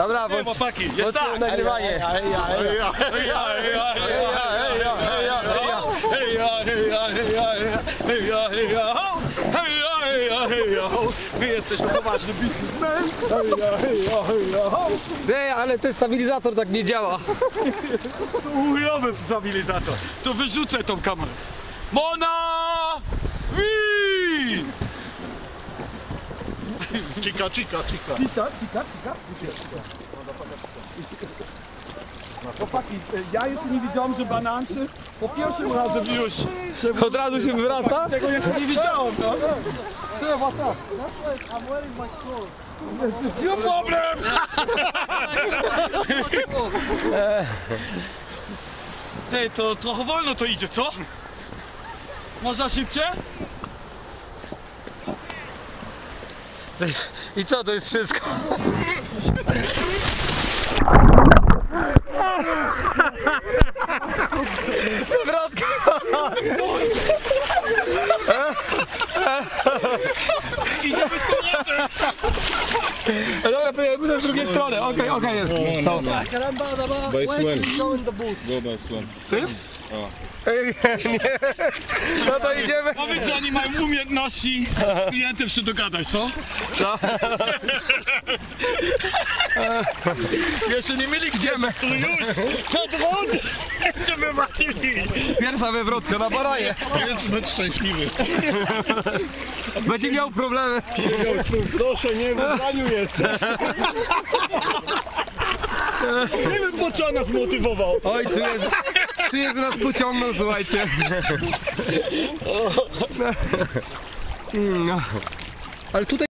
Dobra, bądź, chłopaki, jest tak. nagrywanie. My jesteśmy poważny biznesmen. Ej, ale ten stabilizator tak nie działa. Ujowy stabilizator. To wyrzucę tą kamerę. Mona! Wi! Cika, cika, cika. Cika, cika, cika. Chłopaki, ja jeszcze nie widziałem, że bananczy po pierwszym razem już się Od razu się wywraca? Tego jeszcze nie widziałem, no. Co, what's up? I'm wearing my clothes. No problem! Ty, to trochę wolno to idzie, co? Można szybciej? I co, to jest wszystko? Wrotka! Idziemy z powrotem! Dobra, pojedziemy z drugiej strony. Okej, okej, jest. Co? Caramba, daba, By swim. go bez słon. Ej, nie, nie. No to idziemy. Powiedz, że oni mają umiejętności z klientem się dogadać, co? Co? Jeszcze nie mieli gdzie my. To już drodze się wywalili. Pierwsza wywrotka na baraje. Jest zbyt szczęśliwy. Będzie miał problemy. Proszę, nie w ubraniu jestem. Nie wiem po co nas motywował. Oj, czuję, że, czuję, że nas pociągnął, słuchajcie. Mm, no. Ale tutaj